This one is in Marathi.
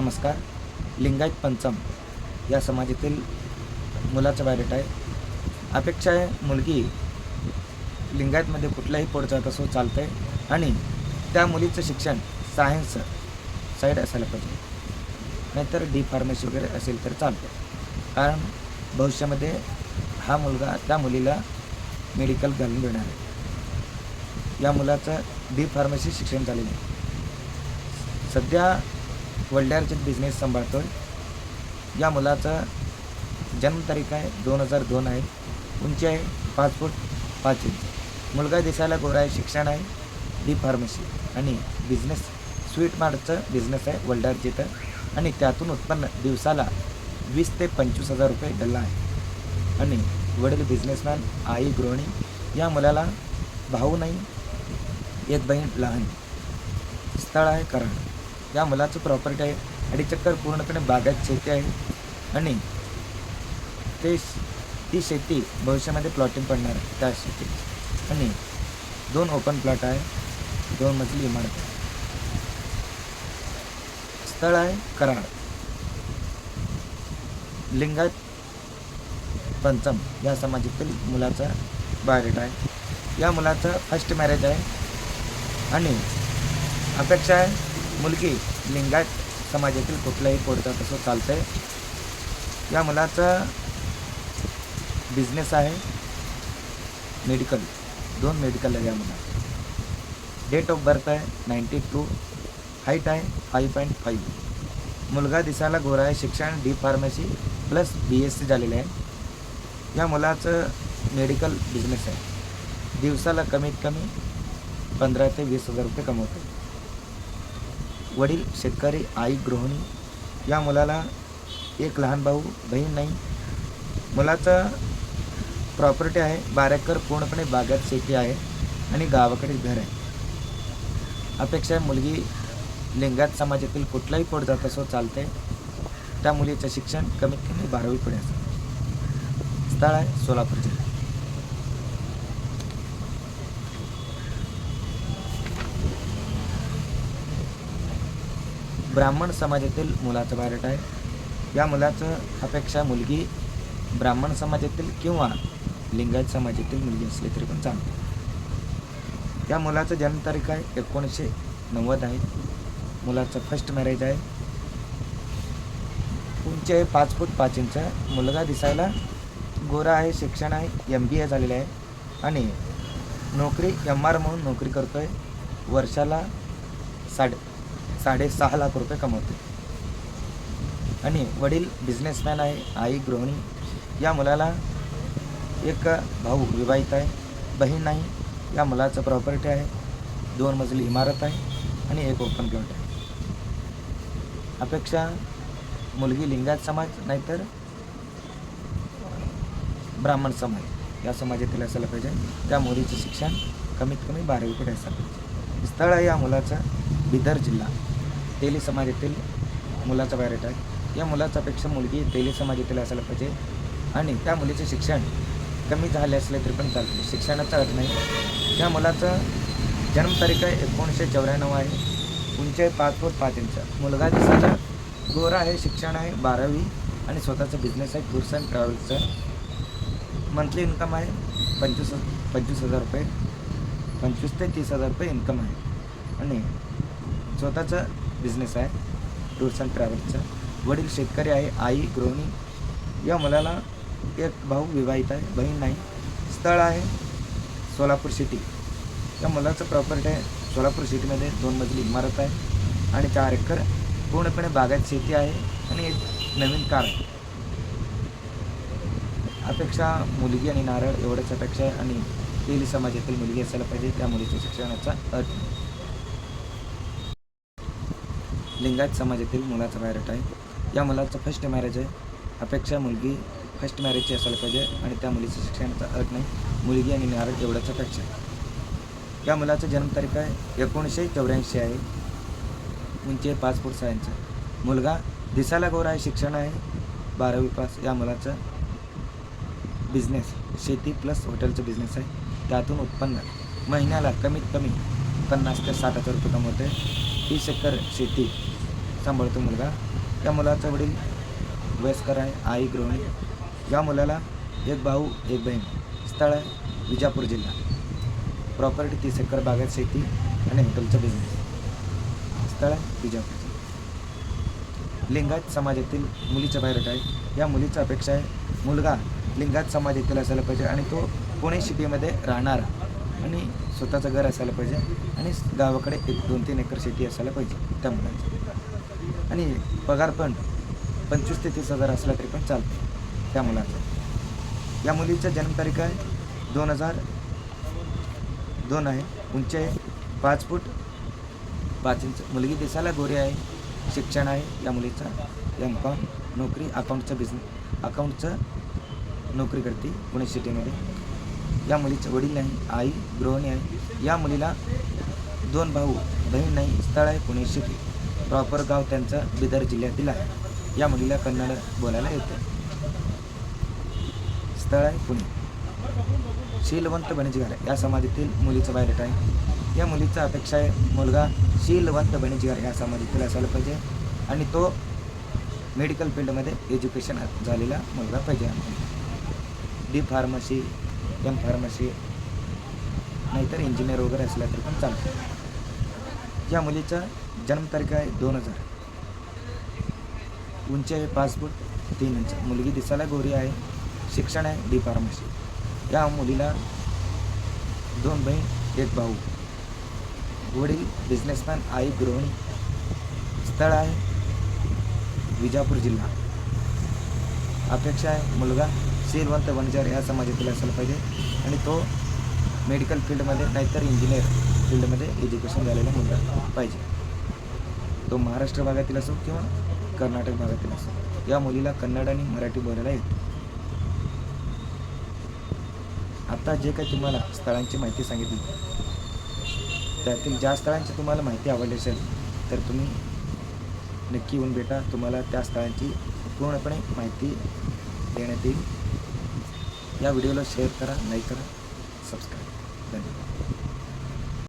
नमस्कार. लिंगायत पंचम या समाजातील मुलाचा बायोडेटा आहे. अपेक्षा आहे मुलगी लिंगायतमध्ये कुठल्याही पोट असो चालतं आहे आणि त्या मुलीचं शिक्षण सायन्स साईड असायला पाहिजे. नाहीतर डी फार्मसी वगैरे असेल तर चालतं कारण भविष्यामध्ये हा मुलगा त्या मुलीला मेडिकल घालून देणार आहे. या मुलाचं डी फार्मसी शिक्षण झालेलं आहे. सध्या वल्ड्यारचे बिझनेस आहे या मुलाचा जन्मतारीख आहे दोन हजार दोन आहे. उंची आहे पाच फूट पाच इंच. मुलगा दिसायला गोरा आहे शिक्षण आहे डी फार्मसी आणि बिझनेस स्वीट मार्टचं बिझनेस आहे वल्डारचे तर. आणि त्यातून उत्पन्न दिवसाला वीस ते पंचवीस हजार रुपये गल्ला आहे. आणि वडील बिझनेसमॅन आई गृहिणी या मुलाला भाऊ नाही एक बहीण लहान. स्थळ आहे करण. या मुलाचं प्रॉपर्टी आहे अडीचक्कर पूर्णपणे बागायत शेती आहे. आणि ते ती शेती भविष्यामध्ये प्लॉटिंग पडणार आहे त्या शेती आणि दोन ओपन प्लॉट आहे दोन मजली इमारत आहे. स्थळ आहे कराड. लिंगायत पंचम या समाजातील मुलाचा बायोडेट आहे. या मुलाचं फर्स्ट मॅरेज आहे. आणि अपेक्षा आहे मुलगी लिंगायत समाजातील कुठल्याही पोटचा तसं चालतं आहे या मुलाचा बिझनेस आहे मेडिकल दोन मेडिकल आहे या मुला डेट ऑफ बर्थ आहे नाईन्टी टू हाईट आहे फाईव्ह पॉईंट फाईव्ह मुलगा दिसायला गोरा आहे शिक्षण D pharmacy plus B S C झालेलं आहे. या मुलाचं मेडिकल बिझनेस आहे. दिवसाला कमीत कमी पंधरा ते वीस हजार रुपये कमवतो वडील शेतकरी आई गृहिणी या मुलाला एक लहान भाऊ बहीण नाही. मुलाचं प्रॉपर्टी आहे बारा एकर पूर्णपणे बागात शेती आहे आणि गावाकडे घर आहे. अपेक्षा आहे मुलगी लिंगात समाजातील कुठलाही पोट जात असो चालते त्या मुलीचं शिक्षण कमीत कमी बारावी पुढे असं स्थळ आहे सोलापूर जिल्हा. ब्राह्मण समाजातील मुलाचं बायोडेटा आहे. या मुलाचं अपेक्षा मुलगी ब्राह्मण समाजातील किंवा लिंगायत समाजातील मुलगी असली तरी पण चालते. या मुलाचं जन्मतारीख आहे एकोणीसशे नव्वद आहे. मुलाचं फर्स्ट मॅरेज आहे. उंची आहे पाच फूट पाच इंच. मुलगा दिसायला गोरा आहे शिक्षण आहे एम बी ए झालेलं आहे. आणि नोकरी एम आर म्हणून नोकरी करतो आहे वर्षाला साडे साडेसहा लाख रुपये कमवते. आणि वडील बिझनेसमॅन आहे आई गृहिणी या मुलाला एक भाऊ विवाहित आहे बहीण नाही या मुलाचं प्रॉपर्टी आहे दोन मजली इमारत आहे आणि एक ओपन प्लॉट आहे. अपेक्षा मुलगी लिंगायत समाज नाहीतर ब्राह्मण समाज. या समाजातील असायला पाहिजे. त्या मुलीचं शिक्षण कमीत कमी बारावीकडे असायला पाहिजे. स्थळ आहे या मुलाचं बिदर जिल्हा. तेली समाजातील मुलाचा बायोडेटा आहे या मुलाचापेक्षा मुलगी तेली समाजातील असायला पाहिजे आणि त्या मुलीचे शिक्षण कमी झाले असले तरी पण चालते. शिक्षणाचा अर्थ नाही. त्या मुलाचं जन्मतारीख आहे एकोणीसशे चौऱ्याण्णव आहे. उंची आहे पाच फूट पाच इंच. मुलगा दिसायला गोरा आहे शिक्षण आहे बारावी आणि स्वतःचा बिझनेस आहे टूर्स अँड ट्रॅव्हल्सचं मंथली इन्कम आहे पंचवीस पंचवीस हजार रुपये पंचवीस ते तीस हजार रुपये इन्कम आहे. आणि स्वतःचं बिझनेस आहे. टूर्स अँड ट्रॅव्हल्सचा वडील शेतकरी आहे आई गृहिणी. या मुलाला एक भाऊ विवाहित आहे बहीण नाही. स्थळ आहे सोलापूर सिटी या मुलाचं प्रॉपर्टी आहे सोलापूर सिटीमध्ये दोन मजली इमारत आहे आणि चार एकर पूर्णपणे बागायत शेती आहे आणि एक नवीन कार आहे. अपेक्षा मुलगी आणि नारळ एवढंच अपेक्षा आहे आणि तेली समाजातील मुलगी असायला पाहिजे त्या मुलीच्या शिक्षणाचा अर्थ लिंगायत समाजातील मुलाचा बायोडेटा आहे. या मुलाचं फर्स्ट मॅरेज आहे. अपेक्षा मुलगी फर्स्ट मॅरेजची असायला पाहिजे आणि त्या मुलीच्या शिक्षणाचा अर्थ नाही. मुलगी आणि नारळ एवढंच अपेक्षा आहे. या मुलाचं जन्मतारीख आहे एकोणीसशे चौऱ्याऐंशी आहे. उंची आहे पाच फूट सहा मुलगा दिसायला गोरा आहे शिक्षण आहे. बारावी पास या मुलाचं बिझनेस शेती प्लस हॉटेलचं बिझनेस आहे. त्यातून उत्पन्न महिन्याला कमीत कमी पन्नास ते साठ हजार रुपये कमवते. ही एकर शेती सांभाळतो मुलगा. त्या मुलाचा वडील वयस्कर आहे आई गृहिणी. या मुलाला एक भाऊ एक बहीण. स्थळ आहे विजापूर जिल्हा. प्रॉपर्टी तीस एकर बागायत शेती आणि हॉटेलचं बिझनेस स्थळ आहे विजापूर. लिंगायत समाजातील मुलीच्या बाहेर आहे या मुलीचा अपेक्षा आहे मुलगा लिंगायत समाजातील असायला पाहिजे आणि तो पुणे सिटीमध्ये राहणारा आणि स्वतःचं घर असायला पाहिजे आणि गावाकडे एक दोन तीन एकर शेती असायला पाहिजे त्या मुलांची. आणि पगार पण पंचवीस ते तीस हजार असला तरी पण चालतं त्या मुलाचा. या मुलीचा जन्मतारीख आहे दोन हजार दोन आहे. उंची आहे पाच फूट. पाच इंच मुलगी दिसायला गोरी आहे शिक्षण आहे या मुलीचा. एम कॉम नोकरी अकाउंटचा बिझनेस अकाउंटचं नोकरी करते पुणे सिटीमध्ये या मुलीचे वडील नाही आई गृहिणी आहे. या मुलीला दोन भाऊ बहीण नाही स्थळ आहे पुणे सिटी प्रॉपर गाव त्यांचं बिदर जिल्ह्यातील आहे. या मुलीला कन्नड बोलायला येते. स्थळ आहे पुणे. शीलवंत बणिजगार या समाजातील मुलीचं बायोडेटा आहे. या मुलीचा अपेक्षा आहे मुलगा शीलवंत बणिजगार या समाजातील असायला पाहिजे. आणि तो मेडिकल फील्डमध्ये एज्युकेशन झालेला मुलगा पाहिजे डी फार्मसी एम फार्मसी नाहीतर इंजिनियर वगैरे असला तरी पण चालतं. या मुलीचं जन्मतारीख आहे दोन हजार. उंची आहे पाच फूट तीन इंच. मुलगी दिसायला गोरी आहे शिक्षण आहे डी फार्मसी. या मुलीला दोन बहीण एक भाऊ. वडील बिझनेसमॅन आई गृहिणी. स्थळ आहे विजापूर जिल्हा. अपेक्षा आहे मुलगा श्रीवंत वणजार या समाजातील असायला पाहिजे आणि तो मेडिकल फील्डमध्ये नाहीतर इंजिनियर फील्डमध्ये एज्युकेशन झालेला मुलगा पाहिजे. तो महाराष्ट्र भागातील असो किंवा कर्नाटक भागातील असो या मुलीला कन्नड आणि मराठी बोलायला येतो. आता जे काही तुम्हाला स्थळांची माहिती सांगितली त्यातील ज्या स्थळांची तुम्हाला माहिती आवडली असेल तर तुम्ही नक्की येऊन भेटा. तुम्हाला त्या स्थळांची पूर्णपणे माहिती देण्यात येईल. या व्हिडिओला शेअर करा लाईक करा सबस्क्राईब धन्यवाद.